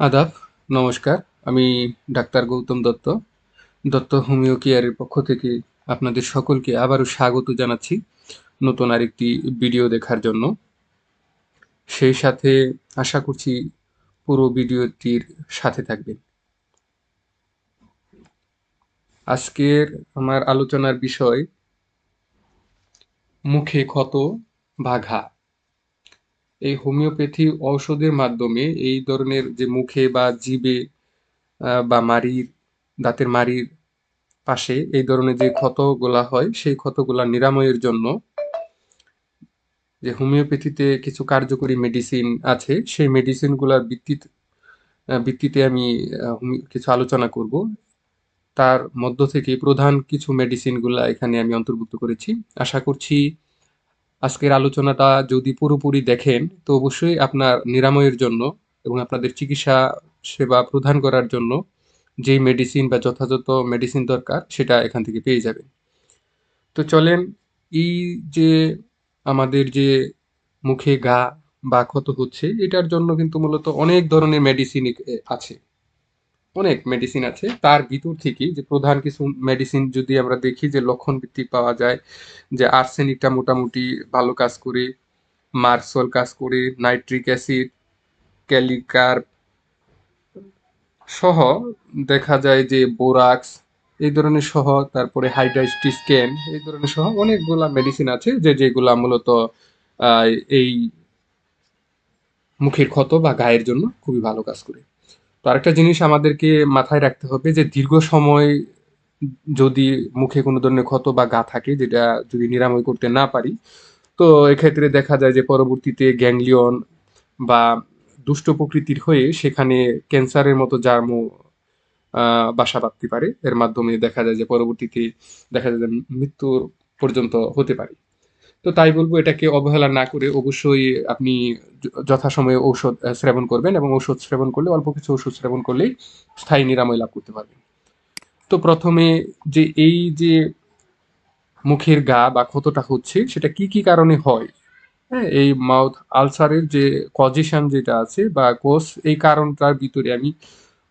আদাব, নমস্কার। আমি ডাক্তার গৌতম দত্ত। দত্ত হোমিও কেয়ারের পক্ষ থেকে আপনাদের সকলকে আবারও স্বাগত জানাচ্ছি নতুন আরেকটি ভিডিও দেখার জন্য। সেই সাথে আশা করছি পুরো ভিডিওটির সাথে থাকবেন। আজকের আমার আলোচনার বিষয়, মুখে ক্ষত বা ঘা এই হোমিওপ্যাথি ঔষধের মাধ্যমে এই ধরনের যে মুখে বা জিবে বা মাড়ির, দাঁতের মাড়ির পাশে এই ধরনের যে ক্ষতগুলা হয়, সেই ক্ষতগুলা নিরাময়ের জন্য যে হোমিওপ্যাথিতে কিছু কার্যকরী মেডিসিন আছে, সেই মেডিসিনগুলোর ভিত্তিতে ভিত্তিতে আমি কিছু আলোচনা করব। তার মধ্য থেকে প্রধান কিছু মেডিসিনগুলা এখানে আমি অন্তর্ভুক্ত করেছি। আশা করছি আজকের আলোচনাটা যদি পুরোপুরি দেখেন, তো অবশ্যই আপনার নিরাময়ের জন্য এবং আপনাদের চিকিৎসা সেবা প্রদান করার জন্য যেই মেডিসিন বা যথাযথ মেডিসিন দরকার, সেটা এখান থেকে পেয়ে যাবেন। তো চলেন, এই যে আমাদের যে মুখে গা বা ক্ষত হচ্ছে, এটার জন্য কিন্তু মূলত অনেক ধরনের মেডিসিন আছে। অনেক মেডিসিন আছে। তার ভিতর থেকে যে প্রধান কিছু মেডিসিন যদি আমরা দেখি যে লক্ষণ ভিত্তিক পাওয়া যায়, যে আর্সেনিকটা মোটামুটি ভালো কাজ করে, মার্সল কাজ করে নাইট্রিক অ্যাসিড ক্যালিকার সহ দেখা যায় যে বোরাক্স এই ধরনের সহ, তারপরে হাইড্রাইস্টি স্ক্যান এই ধরনের সহ অনেকগুলা মেডিসিন আছে যে যেগুলা মূলত এই মুখের ক্ষত বা গায়ের জন্য খুবই ভালো কাজ করে। তো আরেকটা জিনিস আমাদেরকে মাথায় রাখতে হবে যে দীর্ঘ সময় যদি মুখে কোনো ধরনের ক্ষত বা গা থাকে, যেটা যদি নিরাময় করতে না পারি, তো এক্ষেত্রে দেখা যায় যে পরবর্তীতে গ্যাংলিয়ন বা দুষ্ট প্রকৃতির হয়ে সেখানে ক্যান্সারের মতো জার্ম বাসা বাঁধতে পারে। এর মাধ্যমে দেখা যায় যে পরবর্তীতে দেখা যায় যে মৃত্যুর পর্যন্ত হতে পারে। তো তাই বলব এটাকে অবহেলা না করে অবশ্যই আপনি যথাসময়ে ঔষধ সেবন করবেন এবং ঔষধ সেবন করলে, অল্প কিছু ওষুধ সেবন করলেই স্থায়ী নিরাময় লাভ করতে পারবেন। তো প্রথমে যে এই যে মুখের গা বা ক্ষতটা হচ্ছে, সেটা কি কি কারণে হয়? হ্যাঁ এই মাউথ আলসারের যে কজেশন যেটা আছে বা কোষ, এই কারণটার ভিতরে আমি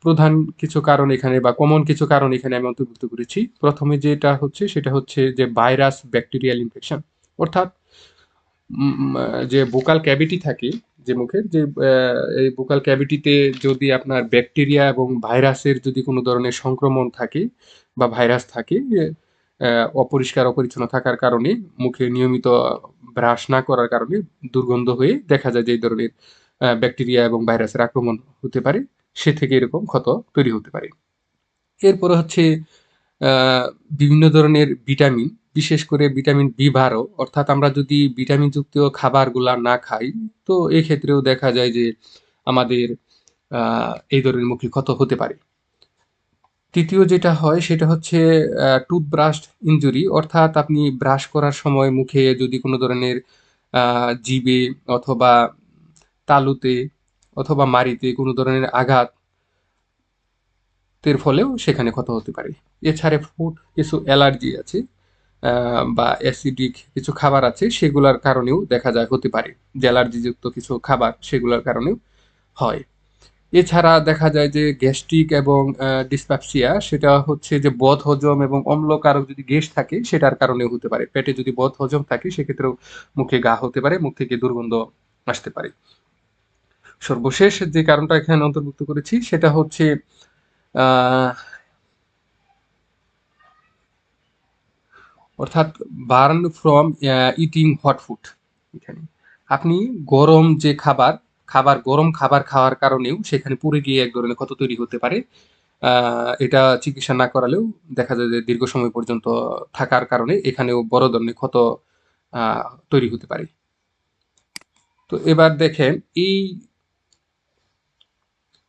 প্রধান কিছু কারণ এখানে বা কমন কিছু কারণ এখানে আমি অন্তর্ভুক্ত করেছি। প্রথমে যেটা হচ্ছে, সেটা হচ্ছে যে ভাইরাস ব্যাকটেরিয়াল ইনফেকশন। অর্থাৎ যে বোকাল ক্যাভিটি থাকে যে মুখের, যে এই বোকাল ক্যাভিটিতে যদি আপনার ব্যাকটেরিয়া এবং ভাইরাসের যদি কোনো ধরনের সংক্রমণ থাকে বা ভাইরাস থাকে অপরিষ্কার অপরিচ্ছন্ন থাকার কারণে, মুখে নিয়মিত ব্রাশ না করার কারণে দুর্গন্ধ হয়ে দেখা যায় যে এই ধরনের ব্যাকটেরিয়া এবং ভাইরাসের আক্রমণ হতে পারে, সে থেকে এরকম ক্ষত তৈরি হতে পারে। এরপরে হচ্ছে বিভিন্ন ধরনের ভিটামিন বিশেষ করে ভিটামিন বি বারো অর্থাৎ আমরা যদি ভিটামিনযুক্ত খাবারগুলা না খাই, তো এক্ষেত্রেও দেখা যায় যে আমাদের এই ধরনের মুখে ক্ষত হতে পারে। তৃতীয় যেটা হয়, সেটা হচ্ছে টুথব্রাশ ইঞ্জুরি অর্থাৎ আপনি ব্রাশ করার সময় মুখে যদি কোনো ধরনের জিবে অথবা তালুতে অথবা মারিতে কোনো ধরনের আঘাত এর ফলেও সেখানে ক্ষত হতে পারে। এছাড়া ফুড কিছু অ্যালার্জি আছে বা অ্যাসিডিক কিছু খাবার আছে, সেগুলোর কারণেও দেখা যায় হতে পারে। যে কিছু খাবার, সেগুলোর কারণেও হয়। এছাড়া দেখা যায় যে গ্যাস্ট্রিক এবং ডিসপ্যাপসিয়া সেটা হচ্ছে যে বধ হজম এবং অম্লকারক যদি গ্যাস থাকে, সেটার কারণেও হতে পারে। পেটে যদি বধ হজম থাকে, সেক্ষেত্রেও মুখে গা হতে পারে, মুখ থেকে দুর্গন্ধ আসতে পারে। সর্বশেষ যে কারণটা এখানে অন্তর্ভুক্ত করেছি, সেটা হচ্ছে অর্থাৎ burn from eating hot food. এখানে। আপনি গরম যে খাবার খাবার, গরম খাবার খাওয়ার কারণেও সেখানে পুড়ে গিয়ে এক ধরনের ক্ষত তৈরি হতে পারে। এটা চিকিৎসা না করালেও দেখা যায় যে দীর্ঘ সময় পর্যন্ত থাকার কারণে এখানেও বড় ধরনের ক্ষত তৈরি হতে পারে। তো এবার দেখেন, এই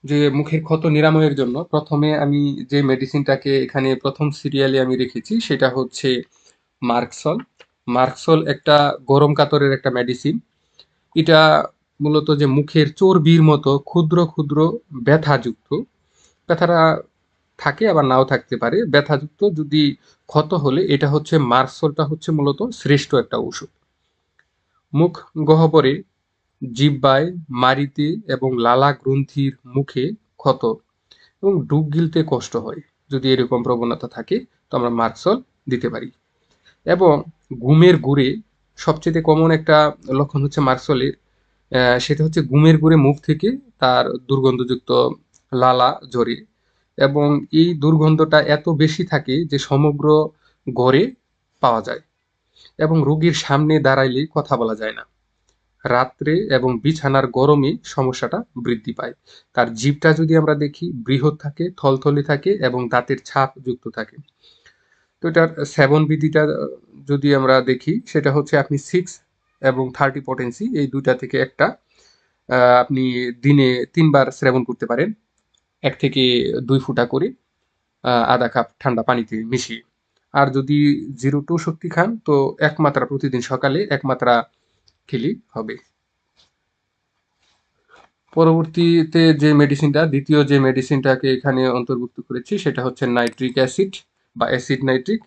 যে মুখের ক্ষত নিরাময়ের জন্য প্রথমে আমি যে মেডিসিনটাকে এখানে প্রথম সিরিয়ালে আমি রেখেছি, সেটা হচ্ছে মার্কসল মার্কসল একটা গরম কাতরের একটা মেডিসিন এটা মূলত যে মুখের চর্বির মতো ক্ষুদ্র ক্ষুদ্র ব্যথাযুক্ত। ব্যথাটা থাকে আবার নাও থাকতে পারে। ব্যথাযুক্ত যদি ক্ষত হলে এটা হচ্ছে মার্কসলটা হচ্ছে মূলত শ্রেষ্ঠ একটা ওষুধ মুখ গহ্বরে জিব্বায় মারিতে এবং লালা গ্রন্থির মুখে ক্ষত এবং ডুব গিলতে কষ্ট হয়। যদি এরকম প্রবণতা থাকে তো আমরা মার্কসল দিতে পারি। এবং ঘুমের গুড়ে সবচেয়ে কমন একটা লক্ষণ হচ্ছে মার্কসলের সেটা হচ্ছে ঘুমের গুড়ে মুখ থেকে তার দুর্গন্ধযুক্ত লালা ঝরে এবং এই দুর্গন্ধটা এত বেশি থাকে যে সমগ্র ঘরে পাওয়া যায় এবং রোগীর সামনে দাঁড়াইলে কথা বলা যায় না। রাত্রে এবং বিছানার গরমে সমস্যাটা বৃদ্ধি পায়। তার জীবটা যদি আমরা দেখি, বৃহৎ থাকে, থলথলে থাকে এবং দাঁতের ছাপ যুক্ত থাকে। তো এটার সেভন বিধিটা যদি আমরা দেখি, সেটা হচ্ছে আপনি সিক্স এবং থার্টি পটেন্সি এই দুইটা থেকে একটা আপনি দিনে তিনবার সেবন করতে পারেন। এক থেকে দুই ফুটা করে আধা কাপ ঠান্ডা পানিতে মিশিয়ে। আর যদি জিরো টু শক্তি খান, তো এক মাত্রা প্রতিদিন সকালে এক মাত্রা খেলি হবে। পরবর্তীতে যে মেডিসিনটা দ্বিতীয় যে মেডিসিনটাকে এখানে অন্তর্ভুক্ত করেছি, সেটা হচ্ছে নাইট্রিক অ্যাসিড বা অ্যাসিড নাইট্রিক।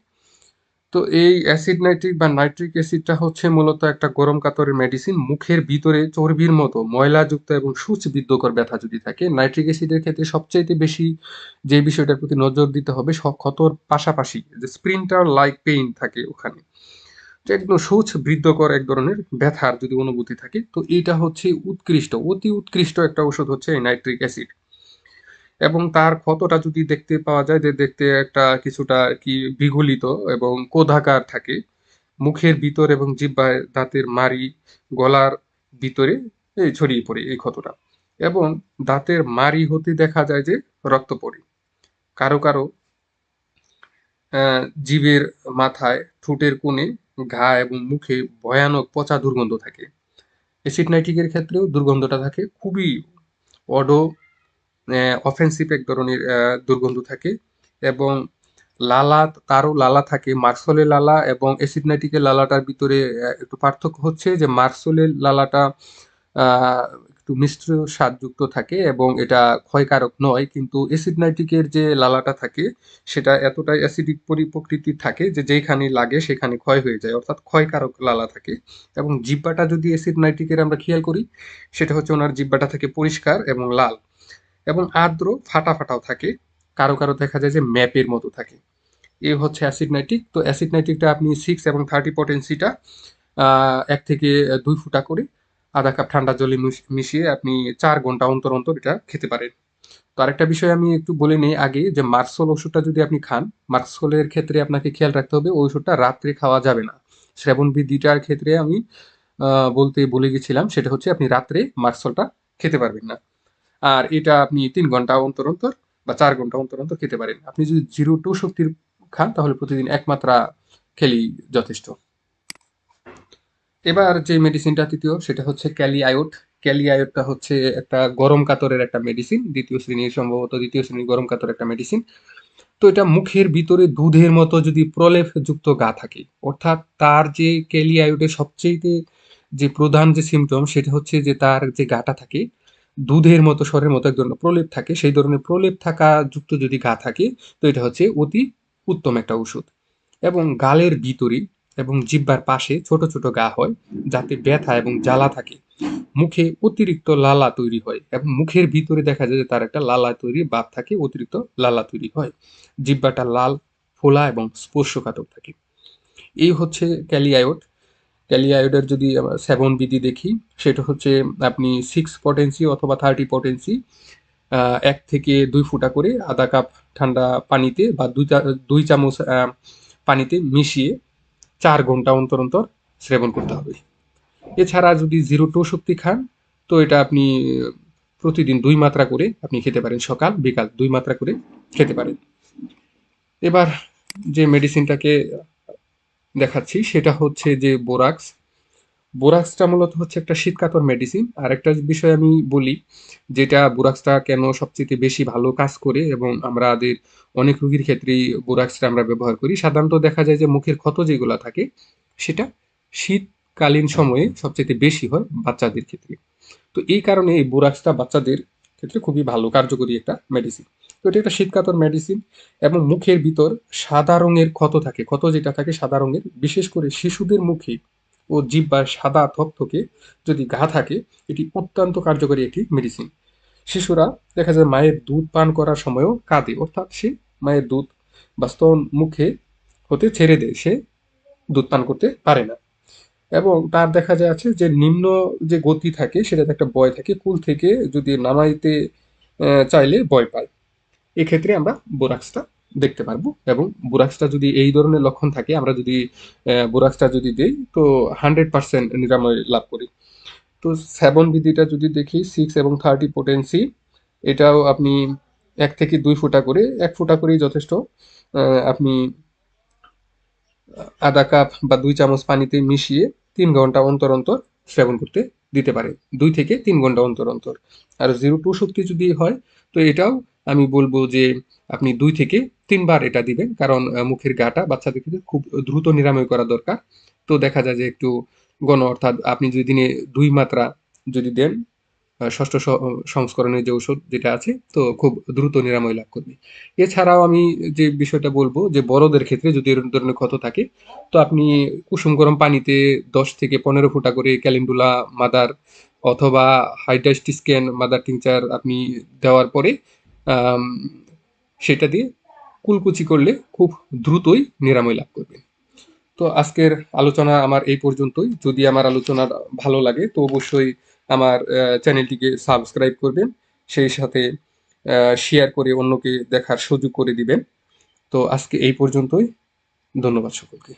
তো এই অ্যাসিড নাইট্রিক বা নাইট্রিক অ্যাসিডটা হচ্ছে মূলত একটা গরম কাতরের মেডিসিন মুখের ভিতরে চর্বির মতো ময়লাযুক্ত এবং সূচবিদ্ধকর ব্যথা যদি থাকে, নাইট্রিক অ্যাসিডের ক্ষেত্রে সবচাইতে বেশি যে বিষয়টার প্রতি নজর দিতে হবে ক্ষতর পাশাপাশি যে স্প্রিন্টার লাইক পেইন থাকে ওখানে। একদম সূচ বৃদ্ধকর এক ধরনের ব্যথার যদি অনুভূতি থাকে, তো এটা হচ্ছে উৎকৃষ্ট, অতি উৎকৃষ্ট একটা ওষুধ হচ্ছে এই নাইট্রিক অ্যাসিড। এবং তার ক্ষতটা যদি দেখতে পাওয়া যায় যে দেখতে একটা কিছুটা কি বিগলিত এবং কোধাকার থাকে, মুখের ভিতর এবং জিব্বায় দাঁতের মারি গলার ভিতরে ছড়িয়ে পড়ে এই ক্ষতটা। এবং দাঁতের মারি হতে দেখা যায় যে রক্ত পড়ে। কারও কারও জীবের মাথায়, ঠোঁটের কোণে ঘা এবং মুখে ভয়ানক পচা দুর্গন্ধ থাকে। অ্যাসিড নাইট্রিকের ক্ষেত্রেও দুর্গন্ধটা থাকে। খুবই অডো অফেন্সিভ এক ধরনের দুর্গন্ধ থাকে এবং লালা, তারও লালা থাকে। মার্সলের লালা এবং অ্যাসিড নাইট্রিকের লালাটার ভিতরে একটু পার্থক্য হচ্ছে যে মার্সলের লালাটা একটু মিশ্র স্বাদযুক্ত থাকে এবং এটা ক্ষয়কারক নয়, কিন্তু অ্যাসিড নাইট্রিকের যে লালাটা থাকে, সেটা এতটাই অ্যাসিডিক প্রকৃতির থাকে যে যেখানে লাগে সেখানে ক্ষয় হয়ে যায়। অর্থাৎ ক্ষয়কারক লালা থাকে এবং জিব্বাটা যদি অ্যাসিড নাইট্রিকের আমরা খেয়াল করি, সেটা হচ্ছে ওনার জিব্বাটা থাকে পরিষ্কার এবং লাল। এবং আর্দ্র ফাটা ফাটাও থাকে। কারও কারও দেখা যায় যে ম্যাপের মতো থাকে। এ হচ্ছে অ্যাসিড নাইট্রিক তো অ্যাসিড নাইট্রিকটা আপনি সিক্স এবং থার্টি পটেন্সিটা এক থেকে দুই ফুটা করে আধা কাপ ঠান্ডা জলে মিশিয়ে আপনি চার ঘণ্টা অন্তর অন্তর এটা খেতে পারেন। তো আরেকটা বিষয় আমি একটু বলে নিই আগে যে মার্সল ওষুধটা যদি আপনি খান, মার্সলের ক্ষেত্রে আপনাকে খেয়াল রাখতে হবে ওই ওষুধটা রাত্রে খাওয়া যাবে না। শ্রাবণ বৃদ্ধিটার ক্ষেত্রে আমি বলতে বলে গেছিলাম সেটা হচ্ছে আপনি রাত্রে মার্সলটা খেতে পারবেন না। আর এটা আপনি তিন ঘণ্টা অন্তর অন্তর বা চার ঘণ্টা অন্তর অন্তর খেতে পারেন। আপনি যদি জিরো টু শক্তির খান, তাহলে প্রতিদিন এক খেলি যথেষ্ট। এবার যে মেডিসিনটা তৃতীয়, সেটা হচ্ছে ক্যালি আয়োট ক্যালি আয়োটটা হচ্ছে একটা গরম কাতরের একটা মেডিসিন দ্বিতীয় শ্রেণির, সম্ভবত দ্বিতীয় শ্রেণির গরম কাতর একটা মেডিসিন তো এটা মুখের ভিতরে দুধের মতো যদি প্রলেপ যুক্ত গা থাকে, অর্থাৎ তার যে ক্যালি আয়োটের সবচেয়ে যে প্রধান যে সিমটম সেটা হচ্ছে যে তার যে গাটা থাকে দুধের মতো, স্বরের মতো এক ধরনের প্রলেপ থাকে। সেই ধরনের প্রলেপ থাকা যুক্ত যদি গা থাকে, তো এটা হচ্ছে অতি উত্তম একটা ওষুধ। এবং গালের ভিতরে এবং জিব্বার পাশে ছোট ছোট গা হয়, যাতে ব্যথা এবং জ্বালা থাকে। মুখে অতিরিক্ত লালা তৈরি হয় এবং মুখের ভিতরে দেখা যায় যে তার একটা লালা তৈরি ভাব থাকে, অতিরিক্ত লালা তৈরি হয়। জিব্বাটা লাল, ফোলা এবং স্পর্শকাতর থাকে। এই হচ্ছে ক্যালিয়ায়োড ক্যালিয়ায়োডের যদি সেভন বিধি দেখি, সেটা হচ্ছে আপনি সিক্স পটেন্সি অথবা থার্টি পটেন্সি এক থেকে দুই ফুটা করে আধা কাপ ঠান্ডা পানিতে বা দুই দুই চামচ পানিতে মিশিয়ে চার ঘণ্টা অন্তর অন্তর সেবন করতে হবে। এছাড়া যদি জিরো টু শক্তি খান, তো এটা আপনি প্রতিদিন দুই মাত্রা করে আপনি খেতে পারেন সকাল, বিকাল দুই মাত্রা করে খেতে পারেন। এবার যে মেডিসিনটাকে দেখাচ্ছি, সেটা হচ্ছে যে বোরাক্স। বোরাক্সটা মূলত হচ্ছে একটা শীতকাতর মেডিসিন আর একটা বিষয় আমি বলি, যেটা বোরাক্সটা কেন সবচেয়ে বেশি ভালো কাজ করে এবং আমরা আমাদের অনেক রোগীর ক্ষেত্রেই বোরাক্সটা আমরা ব্যবহার করি, সাধারণত দেখা যায় যে মুখের ক্ষত যেগুলো থাকে, সেটা শীতকালীন সময়ে সবচেয়ে বেশি হয় বাচ্চাদের ক্ষেত্রে। তো এই কারণে এই বোরাক্সটা বাচ্চাদের ক্ষেত্রে খুবই ভালো, কার্যকরী একটা মেডিসিন তো এটা একটা শীতকাতর মেডিসিন এবং মুখের ভিতর সাদা রঙের ক্ষত থাকে, ক্ষত যেটা থাকে সাদা রঙের। বিশেষ করে শিশুদের মুখে ও জিব্বার সাদা থকথকে যদি ঘা থাকে, এটি অত্যন্ত কার্যকরী একটি মেডিসিন শিশুরা দেখা যায় মায়ের দুধ পান করার সময়ও কাঁদে, অর্থাৎ সে মায়ের দুধ বা স্তন মুখে হতে ছেড়ে দেয়, সে দুধ পান করতে পারে না। এবং তার দেখা যাচ্ছে যে নিম্ন যে গতি থাকে, সেটাতে একটা ভয় থাকে, কুল থেকে যদি নামাইতে চাইলে ভয় পায়। এক্ষেত্রে আমরা বোরাক্সটা দেখতে পারব এবং বোরাক্সটা যদি এই ধরনের লক্ষণ থাকে, আমরা যদি বোরাক্সটা যদি দিই, তো হান্ড্রেড পার্সেন্ট নিরাময় লাভ করি। তো সেভন বিধিটা যদি দেখি সিক্স এবং থার্টি পোটেন্সি এটাও আপনি এক থেকে দুই ফোঁটা করে, এক ফোঁটা করেই যথেষ্ট। আপনি আধা কাপ বা দুই চামচ পানিতে মিশিয়ে তিন ঘণ্টা অন্তর অন্তর সেবন করতে দিতে পারে। দুই থেকে তিন ঘণ্টা অন্তর অন্তর। আর জিরো টু শক্তি যদি হয়, তো এটাও আমি বলব যে আপনি দুই থেকে তিনবার এটা দিবেন, কারণ মুখের গাটা বাচ্চাদের ক্ষেত্রে খুব দ্রুত নিরাময় করা দরকার। তো দেখা যায় যে একটু গণ, অর্থাৎ আপনি যদি দিনে দুই মাত্রা যদি দেন ষষ্ঠ সংস্করণের যে ওষুধ যেটা আছে, তো খুব দ্রুত নিরাময় লাভ করবে। এছাড়াও আমি যে বিষয়টা বলব, যে বড়দের ক্ষেত্রে যদি এরকম ধরনের ক্ষত থাকে, তো আপনি কুসুম গরম পানিতে দশ থেকে পনেরো ফুটা করে ক্যালেন্ডুলা, মাদার অথবা হাইড্রাস্টিসকেন মাদার টিংচার আপনি দেওয়ার পরে সেটা দিয়ে কুলকুচি করলে খুব দ্রুতই নিরাময় লাভ করবেন। তো আজকের আলোচনা আমার এই পর্যন্তই। যদি আমার আলোচনা ভালো লাগে, তো অবশ্যই আমার চ্যানেলটিকে সাবস্ক্রাইব করবেন। সেই সাথে শেয়ার করে অন্যকে দেখার সুযোগ করে দিবেন। তো আজকে এই পর্যন্তই। ধন্যবাদ সকলকে।